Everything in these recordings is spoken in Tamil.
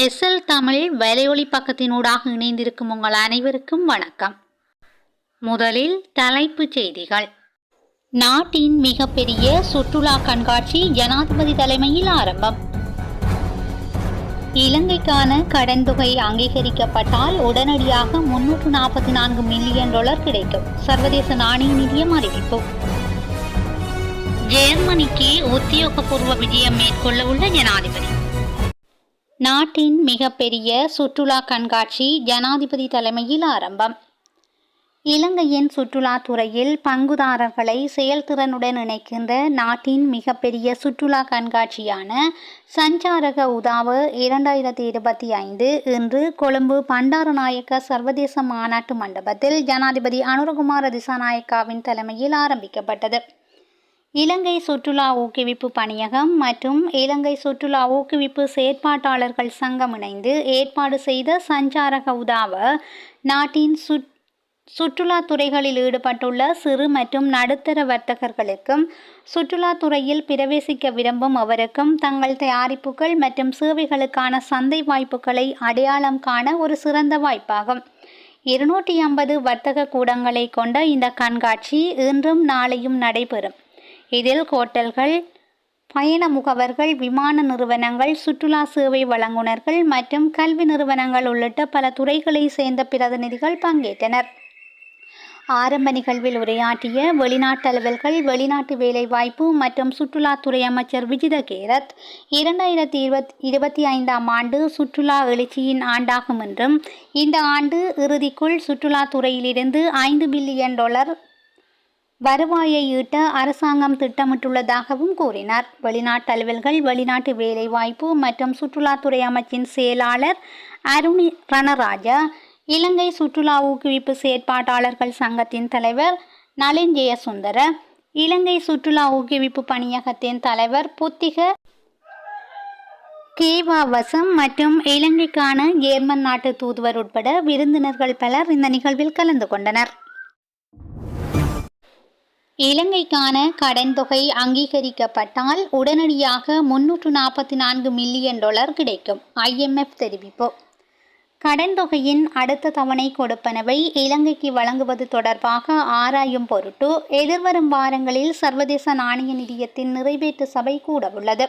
எஸ்எல் தமிழ் வலையொலி பக்கத்தினூடாக இணைந்திருக்கும் உங்கள் அனைவருக்கும் வணக்கம். முதலில் தலைப்புச் செய்திகள். நாட்டின் மிகப்பெரிய சுற்றுலா கண்காட்சி ஜனாதிபதி தலைமையில் ஆரம்பம். இலங்கைக்கான கடன் தொகை அங்கீகரிக்கப்பட்டால் உடனடியாக முன்னூற்று நாற்பத்தி நான்கு மில்லியன் டாலர் கிடைக்கும் சர்வதேச நாணய நிதியம் அறிவிப்பு. ஜெர்மனிக்கு உத்தியோகபூர்வ விஜயம் மேற்கொள்ள உள்ள ஜனாதிபதி. நாட்டின் மிகப்பெரிய சுற்றுலா கண்காட்சி ஜனாதிபதி தலைமையில் ஆரம்பம். இலங்கையின் சுற்றுலாத் துறையில் பங்குதாரர்களை செயல்திறனுடன் இணைக்கின்ற நாட்டின் மிகப்பெரிய சுற்றுலா கண்காட்சியான சஞ்சாரக உதாவு இரண்டாயிரத்தி இருபத்தி ஐந்து இன்று கொழும்பு பண்டாரநாயக்க சர்வதேச மாநாட்டு மண்டபத்தில் ஜனாதிபதி அனுரகுமார திசாநாயக்காவின் தலைமையில் ஆரம்பிக்கப்பட்டது. இலங்கை சுற்றுலா ஊக்குவிப்பு பணியகம் மற்றும் இலங்கை சுற்றுலா ஊக்குவிப்பு செயற்பாட்டாளர்கள் சங்கம் இணைந்து ஏற்பாடு செய்த சஞ்சாரக உதாவ நாட்டின் சுற் சுற்றுலாத் துறைகளில் ஈடுபட்டுள்ள சிறு மற்றும் நடுத்தர வர்த்தகர்களுக்கும் சுற்றுலாத்துறையில் பிரவேசிக்க விரும்பும் அவருக்கும் தங்கள் தயாரிப்புகள் மற்றும் சேவைகளுக்கான சந்தை வாய்ப்புகளை அடையாளம் காண ஒரு சிறந்த வாய்ப்பாகும். இருநூற்றி ஐம்பது வர்த்தக கூடங்களை கொண்ட இந்த கண்காட்சி இன்றும் நாளையும் நடைபெறும். இதில் ஹோட்டல்கள் பயண முகவர்கள் விமான நிறுவனங்கள் சுற்றுலா சேவை வழங்குனர்கள் மற்றும் கல்வி நிறுவனங்கள் உள்ளிட்ட பல துறைகளை சேர்ந்த பிரதிநிதிகள் பங்கேற்றனர். ஆரம்ப நிகழ்வில் உரையாற்றிய வெளிநாட்டு அலுவல்கள் வெளிநாட்டு வேலைவாய்ப்பு மற்றும் சுற்றுலாத்துறை அமைச்சர் விஜித கேரத் இரண்டாயிரத்தி இருபத் இருபத்தி ஐந்தாம் ஆண்டு சுற்றுலா எழுச்சியின் ஆண்டாகும் என்றும் இந்த ஆண்டு இறுதிக்குள் சுற்றுலாத்துறையிலிருந்து ஐந்து பில்லியன் டாலர் வருவாயை ஈட்ட அரசாங்கம் திட்டமிட்டுள்ளதாகவும் கூறினார். வெளிநாட்டு அலுவல்கள் வெளிநாட்டு வேலைவாய்ப்பு மற்றும் சுற்றுலாத்துறை அமைச்சின் செயலாளர் அருணி ரணராஜா இலங்கை சுற்றுலா ஊக்குவிப்பு செயற்பாட்டாளர்கள் சங்கத்தின் தலைவர் நளின் ஜெயசுந்தர இலங்கை சுற்றுலா ஊக்குவிப்பு பணியகத்தின் தலைவர் புத்திக கேவாவசம் மற்றும் இலங்கைக்கான ஜேர்மன் நாட்டு தூதுவர் உட்பட விருந்தினர்கள் பலர் இந்த நிகழ்வில் கலந்து கொண்டனர். இலங்கைக்கான கடன் தொகை அங்கீகரிக்கப்பட்டால் உடனடியாக முன்னூற்று நாற்பத்தி நான்கு மில்லியன் டாலர் கிடைக்கும். ஐஎம்எஃப் தெரிவிப்பு. கடன் தொகையின் அடுத்த தவணை கொடுப்பனவை இலங்கைக்கு வழங்குவது தொடர்பாக ஆராயும் பொருட்டு எதிர்வரும் வாரங்களில் சர்வதேச நாணய நிதியத்தின் நிறைவேற்று சபை கூடவுள்ளது.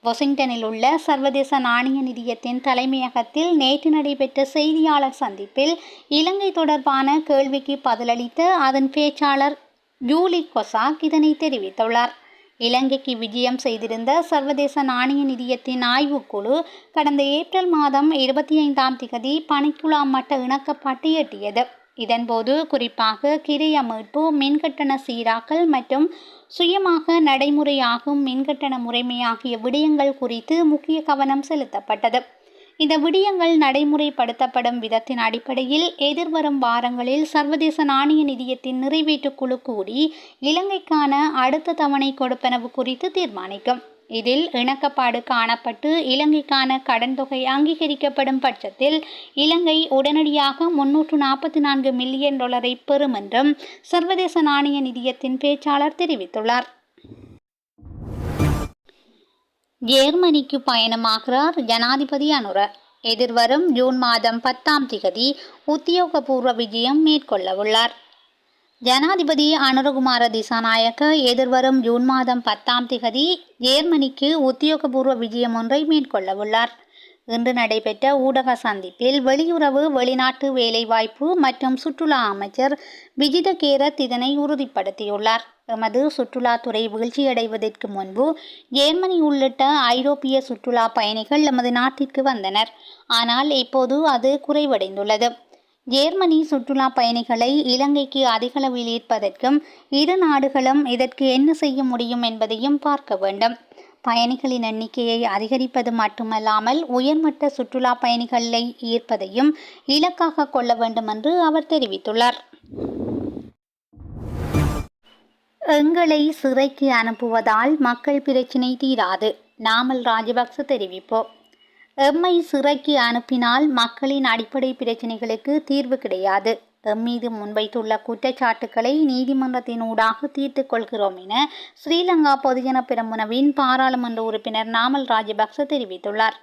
வாஷிங்டனில் உள்ள சர்வதேச நாணய நிதியத்தின் தலைமையகத்தில் நேற்று நடைபெற்ற செய்தியாளர் சந்திப்பில் இலங்கை தொடர்பான கேள்விக்கு பதிலளித்த அதன் பேச்சாளர் ஜூலி கொசாக் இதனை தெரிவித்துள்ளார். இலங்கைக்கு விஜயம் செய்திருந்த சர்வதேச நாணய நிதியத்தின் ஆய்வுக்குழு கடந்த ஏப்ரல் மாதம் இருபத்தி ஐந்தாம் திகதி பணிக்குழாம் மட்ட இணக்கப்பாட்டை எட்டியது. இதன்போது குறிப்பாக கிரிய மீட்பு மின்கட்டண சீராக்கல் மற்றும் சுயமாக நடைமுறையாகும் மின்கட்டண முறைமை ஆகிய விடயங்கள் குறித்து முக்கிய கவனம் செலுத்தப்பட்டது. இந்த விடயங்கள் நடைமுறைப்படுத்தப்படும் விதத்தின் அடிப்படையில் எதிர்வரும் வாரங்களில் சர்வதேச நாணய நிதியத்தின் நிறைவேற்று குழு கூடி இலங்கைக்கான அடுத்த தவணை கொடுப்பனவு குறித்து தீர்மானிக்கும். இதில் இணக்கப்பாடு காணப்பட்டு இலங்கைக்கான கடன் தொகை அங்கீகரிக்கப்படும் பட்சத்தில் இலங்கை உடனடியாக முன்னூற்று நாற்பத்தி நான்கு மில்லியன் டாலரை பெறும் என்றும் சர்வதேச நாணய நிதியத்தின் பேச்சாளர் தெரிவித்துள்ளார். ஜேர்மனிக்கு பயணமாகிறார் ஜனாதிபதி அனுர. எதிர்வரும் ஜூன் மாதம் பத்தாம் திகதி உத்தியோகபூர்வ விஜயம் மேற்கொள்ளவுள்ளார். ஜனாதிபதி அனுரகுமார திசாநாயக்க எதிர்வரும் ஜூன் மாதம் பத்தாம் திகதி ஜேர்மனிக்கு உத்தியோகபூர்வ விஜயம் ஒன்றை மேற்கொள்ளவுள்ளார். இன்று நடைபெற்ற ஊடக சந்திப்பில் வெளியுறவு வெளிநாட்டு வேலைவாய்ப்பு மற்றும் சுற்றுலா அமைச்சர் விஜித கேரத் இதனை உறுதிப்படுத்தியுள்ளார். எமது சுற்றுலாத்துறை வீழ்ச்சியடைவதற்கு முன்பு ஜேர்மனி உள்ளிட்ட ஐரோப்பிய சுற்றுலா பயணிகள் எமது நாட்டிற்கு வந்தனர். ஆனால் இப்போது அது குறைவடைந்துள்ளது. ஜேர்மனி சுற்றுலா பயணிகளை இலங்கைக்கு அதிகளவில் ஈர்ப்பதற்கும் இரு நாடுகளும் இதற்கு என்ன செய்ய முடியும் என்பதையும் பார்க்க வேண்டும். பயணிகளின் எண்ணிக்கையை அதிகரிப்பது மட்டுமல்லாமல் உயர்மட்ட சுற்றுலா பயணிகளை ஈர்ப்பதையும் இலக்காக கொள்ள வேண்டும் என்று அவர் தெரிவித்துள்ளார். எங்களை சிறைக்கு அனுப்புவதால் மக்கள் பிரச்சினை தீராது நாமல் ராஜபக்ச தெரிவிப்போம். எம்மை சிறைக்கு அனுப்பினால் மக்களின் அடிப்படை பிரச்சினைகளுக்கு தீர்வு கிடையாது. எம் மீது முன்வைத்துள்ள குற்றச்சாட்டுக்களை நீதிமன்றத்தினூடாக தீர்த்து கொள்கிறோம் என ஸ்ரீலங்கா பொதுஜன பிரமுனவின் பாராளுமன்ற உறுப்பினர் நாமல் ராஜபக்ச தெரிவித்துள்ளார்.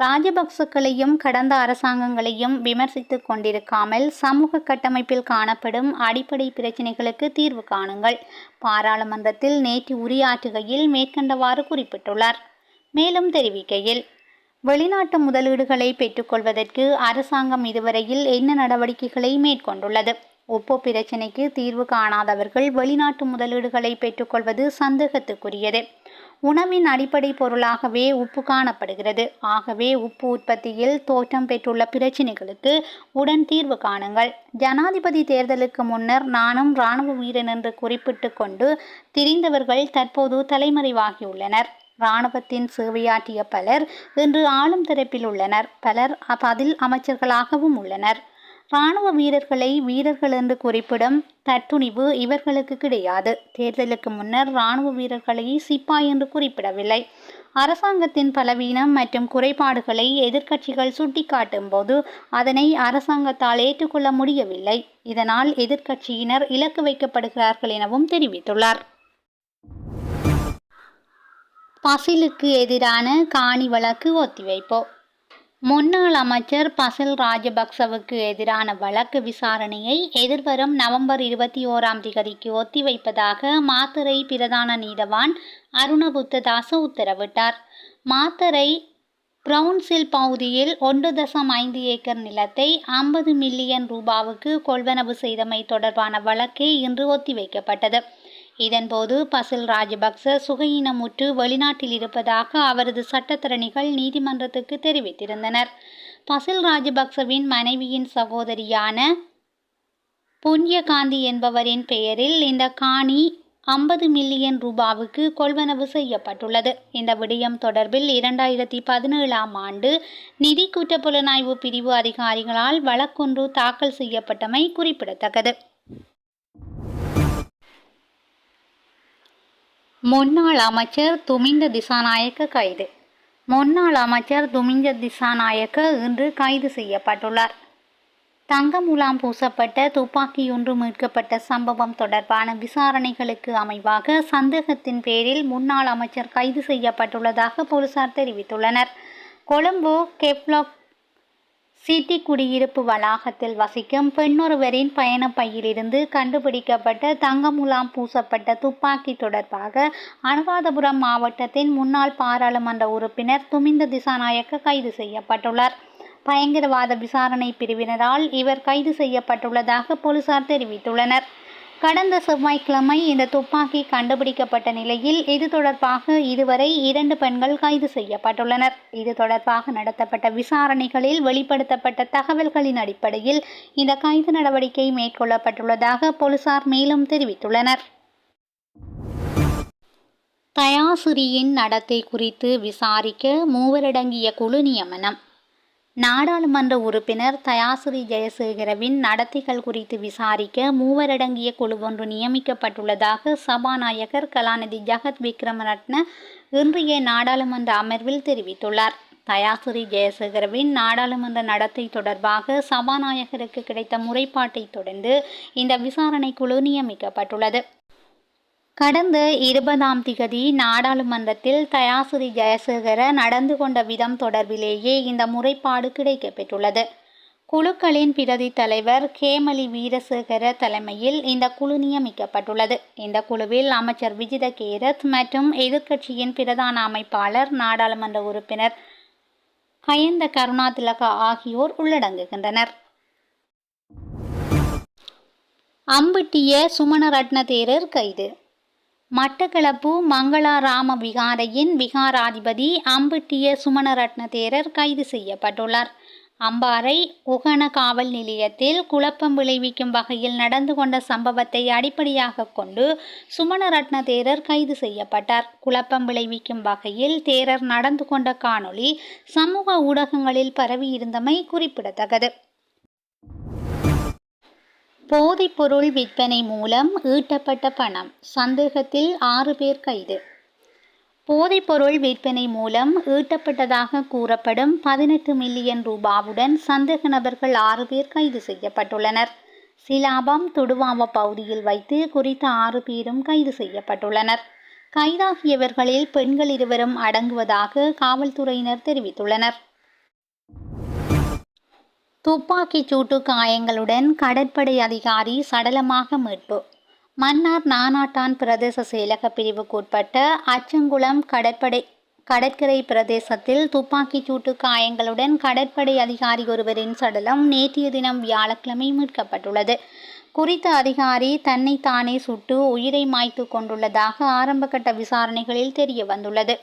ராஜபக்சக்களையும் கடந்த அரசாங்கங்களையும் விமர்சித்து கொண்டிருக்காமல் சமூக கட்டமைப்பில் காணப்படும் அடிப்படை பிரச்சினைகளுக்கு தீர்வு காணுங்கள். பாராளுமன்றத்தில் நேற்று உரையாற்றுகையில் மேற்கண்டவாறு குறிப்பிட்டுள்ளார். மேலும் தெரிவிக்கையில் வெளிநாட்டு முதலீடுகளை பெற்றுக்கொள்வதற்கு அரசாங்கம் இதுவரையில் என்ன நடவடிக்கைகளை மேற்கொண்டுள்ளது? ஒப்பு பிரச்சினைக்கு தீர்வு காணாதவர்கள் வெளிநாட்டு முதலீடுகளை பெற்றுக்கொள்வது சந்தேகத்துக்குரியது. உணவின் அடிப்படை பொருளாகவே உப்பு காணப்படுகிறது. ஆகவே உப்பு உற்பத்தியில் தோற்றம் பெற்றுள்ள பிரச்சினைகளுக்கு உடன் தீர்வு காணுங்கள். ஜனாதிபதி தேர்தலுக்கு முன்னர் நானும் இராணுவ வீரன் என்று குறிப்பிட்டு கொண்டு திரிந்தவர்கள் தற்போது தலைமறைவாகியுள்ளனர் இராணுவத்தின் சேவையாற்றிய பலர் இன்று ஆளும் தரப்பில் உள்ளனர். பலர் பதில் அமைச்சர்களாகவும் உள்ளனர். இராணுவ வீரர்களை வீரர்கள் என்று குறிப்பிடும் தட்டுணிவு இவர்களுக்கு கிடையாது. தேர்தலுக்கு முன்னர் இராணுவ வீரர்களை சிப்பாய் என்று குறிப்பிடவில்லை. அரசாங்கத்தின் பலவீனம் மற்றும் குறைபாடுகளை எதிர்க்கட்சிகள் சுட்டிக்காட்டும் போது அதனை அரசாங்கத்தால் ஏற்றுக்கொள்ள முடியவில்லை. இதனால் எதிர்க்கட்சியினர் இலக்கு வைக்கப்படுகிறார்கள் எனவும் தெரிவித்துள்ளார். பசிலுக்கு எதிரான காணி வழக்கு ஒத்திவைப்பு முன்னாள் அமைச்சர் பசில் ராஜபக்சவுக்கு எதிரான வழக்கு விசாரணையை எதிர்வரும் நவம்பர் இருபத்தி ஓராம் திகதிக்கு ஒத்திவைப்பதாக மாத்தரை பிரதான நீதவான் அருணபுத்ததாச உத்தரவிட்டார். மாத்தரை பிரவுன்சில் பகுதியில் ஒன்று தசம் ஐந்து ஏக்கர் நிலத்தை ஐம்பது மில்லியன் ரூபாவுக்கு கொள்வனவு செய்தமை தொடர்பான வழக்கே இன்று ஒத்திவைக்கப்பட்டது. இதன்போது பசில் ராஜபக்ச சுகையினமுற்று வெளிநாட்டில் இருப்பதாக அவரது சட்டத்தரணிகள் நீதிமன்றத்துக்கு தெரிவித்திருந்தனர். பசில் ராஜபக்சவின் மனைவியின் சகோதரியான புண்ணியகாந்தி என்பவரின் பெயரில் இந்த காணி ஐம்பது மில்லியன் ரூபாவுக்கு கொள்வனவு செய்யப்பட்டுள்ளது. இந்த விடயம் தொடர்பில் இரண்டாயிரத்தி பதினேழாம் ஆண்டு நிதி குற்றப்புலனாய்வு பிரிவு அதிகாரிகளால் வழக்கொன்று தாக்கல் செய்யப்பட்டமை குறிப்பிடத்தக்கது. முன்னாள் அமைச்சர் துமிந்த திசாநாயக்க கைது. முன்னாள் அமைச்சர் துமிந்த திசாநாயக்க இன்று கைது செய்யப்பட்டுள்ளார். தங்க முலாம் பூசப்பட்ட துப்பாக்கியொன்று மீட்கப்பட்ட சம்பவம் தொடர்பான விசாரணைகளுக்கு அமைவாக சந்தேகத்தின் பேரில் முன்னாள் அமைச்சர் கைது செய்யப்பட்டுள்ளதாக போலீசார் தெரிவித்துள்ளனர். கொழும்பு கெப்லாக் சிட்டி குடியிருப்பு வளாகத்தில் வசிக்கும் பெண்ணொருவரின் பயணப்பையிலிருந்து கண்டுபிடிக்கப்பட்ட தங்கமுலாம் பூசப்பட்ட துப்பாக்கி தொடர்பாக அனுராதபுரம் மாவட்டத்தின் முன்னாள் பாராளுமன்ற உறுப்பினர் துமிந்த திசாநாயக்க கைது செய்யப்பட்டுள்ளார். பயங்கரவாத விசாரணை பிரிவினரால் இவர் கைது செய்யப்பட்டுள்ளதாக போலீசார் தெரிவித்துள்ளனர். கடந்த செவ்வாய்க்கிழமை இந்த துப்பாக்கி கண்டுபிடிக்கப்பட்ட நிலையில் இது தொடர்பாக இதுவரை இரண்டு பெண்கள் கைது செய்யப்பட்டுள்ளனர். இது தொடர்பாக நடத்தப்பட்ட விசாரணைகளில் வெளிப்படுத்தப்பட்ட தகவல்களின் அடிப்படையில் இந்த கைது நடவடிக்கை மேற்கொள்ளப்பட்டுள்ளதாக போலீசார் மேலும் தெரிவித்துள்ளனர். தயாசிரியின் நடத்தை குறித்து விசாரிக்க மூவரடங்கிய குழு நியமனம். நாடாளுமன்ற உறுப்பினர் தயாசிரி ஜெயசேகரவின் நடத்தைகள் குறித்து விசாரிக்க மூவரடங்கிய குழு ஒன்று நியமிக்கப்பட்டுள்ளதாக சபாநாயகர் கலாநிதி ஜகத் விக்ரமரட்ன இன்றைய நாடாளுமன்ற அமர்வில் தெரிவித்துள்ளார். தயாசிரி ஜெயசேகரவின் நாடாளுமன்ற நடத்தை தொடர்பாக சபாநாயகருக்கு கிடைத்த முறைப்பாட்டை தொடர்ந்து இந்த விசாரணை குழு நியமிக்கப்பட்டுள்ளது. கடந்த இருபதாம் திகதி நாடாளுமன்றத்தில் தயாசிரி ஜெயசேகர நடந்து கொண்ட விதம் தொடர்பிலேயே இந்த முறைப்பாடு கிடைக்கப்பெற்றுள்ளது. குழுக்களின் பிரதி தலைவர் கேமலி வீரசேகர தலைமையில் இந்த குழு நியமிக்கப்பட்டுள்ளது. இந்த குழுவில் அமைச்சர் விஜித கேரத் மற்றும் எதிர்க்கட்சியின் பிரதான அமைப்பாளர் நாடாளுமன்ற உறுப்பினர் கயந்த கருணாதிலகா ஆகியோர் உள்ளடங்குகின்றனர். அம்பிட்டிய சுமணரட்ன தேரர் கைது. மட்டக்களப்பு மங்களாராம விகாரையின் விகாராதிபதி அம்பிட்டிய சுமணரட்ன தேரர் கைது செய்யப்பட்டுள்ளார். அம்பாறை உகன காவல் நிலையத்தில் குழப்பம் விளைவிக்கும் வகையில் நடந்து கொண்ட சம்பவத்தை அடிப்படையாக கொண்டு சுமணரட்ன தேரர் கைது செய்யப்பட்டார். குழப்பம் விளைவிக்கும் வகையில் தேரர் நடந்து கொண்ட காணொளி சமூக ஊடகங்களில் பரவியிருந்தமை குறிப்பிடத்தக்கது. போதைப்பொருள் விற்பனை மூலம் ஈட்டப்பட்ட பணம். சந்தேகத்தில் ஆறு பேர் கைது. போதைப்பொருள் விற்பனை மூலம் ஈட்டப்பட்டதாக கூறப்படும் பதினெட்டு மில்லியன் ரூபாவுடன் சந்தேக நபர்கள் ஆறு பேர் கைது செய்யப்பட்டுள்ளனர். சிலாபம் துடுவாவ பகுதியில் வைத்து குறித்த ஆறு பேரும் கைது செய்யப்பட்டுள்ளனர். கைதாகியவர்களில் பெண்கள் இருவரும் அடங்குவதாக காவல்துறையினர் தெரிவித்துள்ளனர். துப்பாக்கிச் சூட்டு காயங்களுடன் கடற்படை அதிகாரி சடலமாக மீட்பு. மன்னார் நானாட்டான் பிரதேச செயலக பிரிவுக்குட்பட்ட அச்சங்குளம் கடற்படை கடற்கரை பிரதேசத்தில் துப்பாக்கிச் சூட்டு காயங்களுடன் கடற்படை அதிகாரி ஒருவரின் சடலம் நேற்றைய தினம் வியாழக்கிழமை மீட்கப்பட்டுள்ளது. குறித்த அதிகாரி தன்னை தானே சுட்டு உயிரை மாய்த்து கொண்டுள்ளதாக ஆரம்பகட்ட விசாரணைகளில் தெரிய வந்துள்ளது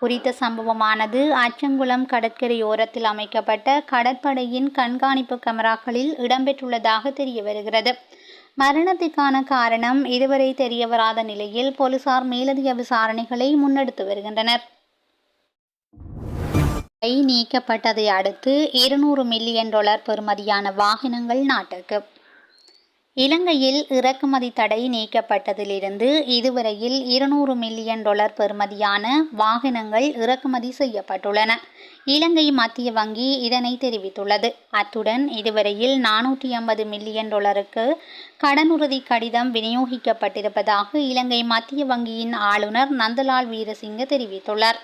குறித்த சம்பவமானது அச்சங்குளம் கடற்கரையோரத்தில் அமைக்கப்பட்ட கடற்படையின் கண்காணிப்பு கேமராக்களில் இடம்பெற்றுள்ளதாக தெரிய வருகிறது. மரணத்திற்கான காரணம் இதுவரை தெரியவராத நிலையில் போலீசார் மேலதிக விசாரணைகளை முன்னெடுத்து வருகின்றனர். நீக்கப்பட்டதை அடுத்து இருநூறு மில்லியன் டாலர் பெறுமதியான வாகனங்கள் நாட்டுக்கு இலங்கையில் இறக்குமதி தடை நீக்கப்பட்டதிலிருந்து இதுவரையில் இருநூறு மில்லியன் டாலர் பெறுமதியான வாகனங்கள் இறக்குமதி செய்யப்பட்டுள்ளன. இலங்கை மத்திய வங்கி இதனை தெரிவித்துள்ளது. அத்துடன் இதுவரையில் நானூற்றி ஐம்பது மில்லியன் டாலருக்கு கடனுறுதி கடிதம் விநியோகிக்கப்பட்டிருப்பதாக இலங்கை மத்திய வங்கியின் ஆளுநர் நந்தலால் வீரசிங்க தெரிவித்துள்ளார்.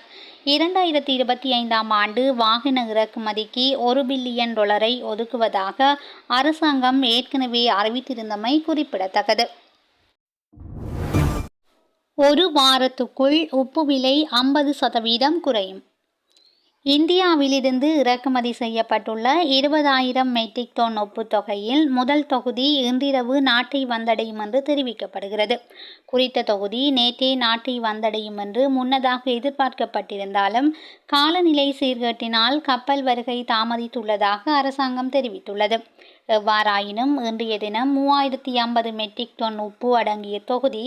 இரண்டாயிரத்தி இருபத்தி ஐந்தாம் ஆண்டு வாகன இறக்குமதிக்கு ஒரு பில்லியன் டாலரை ஒதுக்குவதாக அரசாங்கம் ஏற்கனவே அறிவித்திருந்தமை குறிப்பிடத்தக்கது. ஒரு வாரத்துக்குள் உப்பு விலை ஐம்பது சதவீதம் குறையும். இந்தியாவிலிருந்து இறக்குமதி செய்யப்பட்டுள்ள இருபதாயிரம் மெட்ரிக் டன் ஒப்பு தொகையில் முதல் தொகுதி இன்றிரவு நாட்டை வந்தடையும் என்று தெரிவிக்கப்படுகிறது. குறித்த தொகுதி நேற்றே நாட்டை வந்தடையும் என்று முன்னதாக எதிர்பார்க்கப்பட்டிருந்தாலும் காலநிலை சீர்கேட்டினால் கப்பல் வருகை தாமதித்துள்ளதாக அரசாங்கம் தெரிவித்துள்ளது. எவ்வாறாயினும் இன்றைய தினம் மூவாயிரத்தி ஐம்பது மெட்ரிக் டன் உப்பு அடங்கிய தொகுதி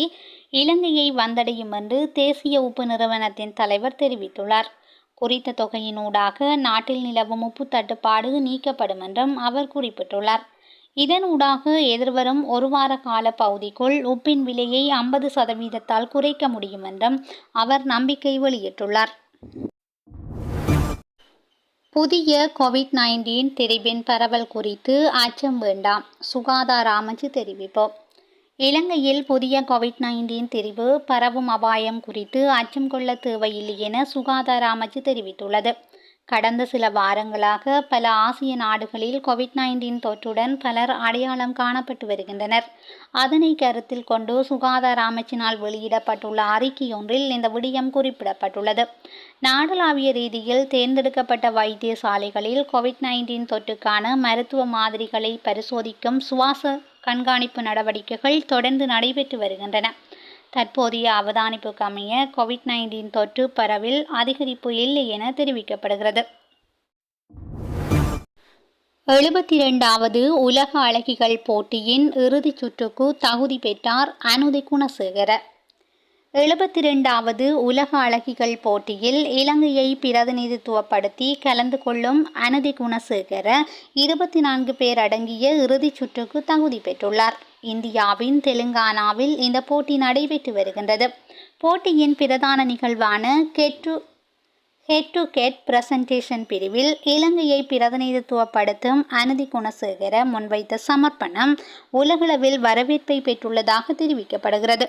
இலங்கையை வந்தடையும் என்று தேசிய உப்பு நிறுவனத்தின் தலைவர் தெரிவித்துள்ளார். குறித்த தொகையினூடாக நாட்டில் நிலவும் உப்பு தட்டுப்பாடு நீக்கப்படும் என்றும் அவர் குறிப்பிட்டுள்ளார். இதனூடாக எதிர்வரும் ஒரு வார கால பகுதிக்குள் உப்பின் விலையை ஐம்பது சதவீதத்தால் குறைக்க முடியும் என்றும் அவர் நம்பிக்கை வெளியிட்டுள்ளார். புதிய கோவிட் நைன்டீன் திரிபின் பரவல் குறித்து அச்சம் வேண்டாம். சுகாதார அமைச்சு தெரிவிப்போம். இலங்கையில் புதிய கோவிட் நைன்டீன் தெரிவு பரவும் அபாயம் குறித்து அச்சம் கொள்ள தேவையில்லை என சுகாதார அமைச்சு தெரிவித்துள்ளது. கடந்த சில வாரங்களாக பல ஆசிய நாடுகளில் கோவிட் நைன்டீன் தொற்றுடன் பலர் அடையாளம் காணப்பட்டு வருகின்றனர். அதனை கருத்தில் கொண்டு சுகாதார அமைச்சினால் வெளியிடப்பட்டுள்ள அறிக்கையொன்றில் இந்த விடயம் குறிப்பிடப்பட்டுள்ளது. நாடளாவிய ரீதியில் தேர்ந்தெடுக்கப்பட்ட வைத்தியசாலைகளில் கோவிட் நைன்டீன் தொற்றுக்கான மருத்துவ மாதிரிகளை பரிசோதிக்கும் சுவாச கண்காணிப்பு நடவடிக்கைகள் தொடர்ந்து நடைபெற்று வருகின்றன. தற்போதைய அவதானிப்புக்கு அமைய கோவிட் நைன்டீன் தொற்று பரவில் அதிகரிப்பு இல்லை என தெரிவிக்கப்படுகிறது. எழுபத்தி இரண்டாவது உலக அழகிகள் போட்டியின் இறுதிச் சுற்றுக்கு தகுதி பெற்றார் அனுதி குணசேகர. எழுபத்தி ரெண்டாவது உலக அழகிகள் போட்டியில் இலங்கையை பிரதிநிதித்துவப்படுத்தி கலந்து கொள்ளும் அனதி குணசேகர இருபத்தி நான்கு பேர் அடங்கிய இறுதிச் சுற்றுக்கு தகுதி பெற்றுள்ளார். இந்தியாவின் தெலுங்கானாவில் இந்த போட்டி நடைபெற்று வருகின்றது. போட்டியின் பிரதான நிகழ்வான கெட்டு ஹெட் டு கெட் பிரசன்டேஷன் பிரிவில் இலங்கையை பிரதிநிதித்துவப்படுத்தும் அனதி குணசேகர முன்வைத்த சமர்ப்பணம் உலகளவில் வரவேற்பை பெற்றுள்ளதாக தெரிவிக்கப்படுகிறது.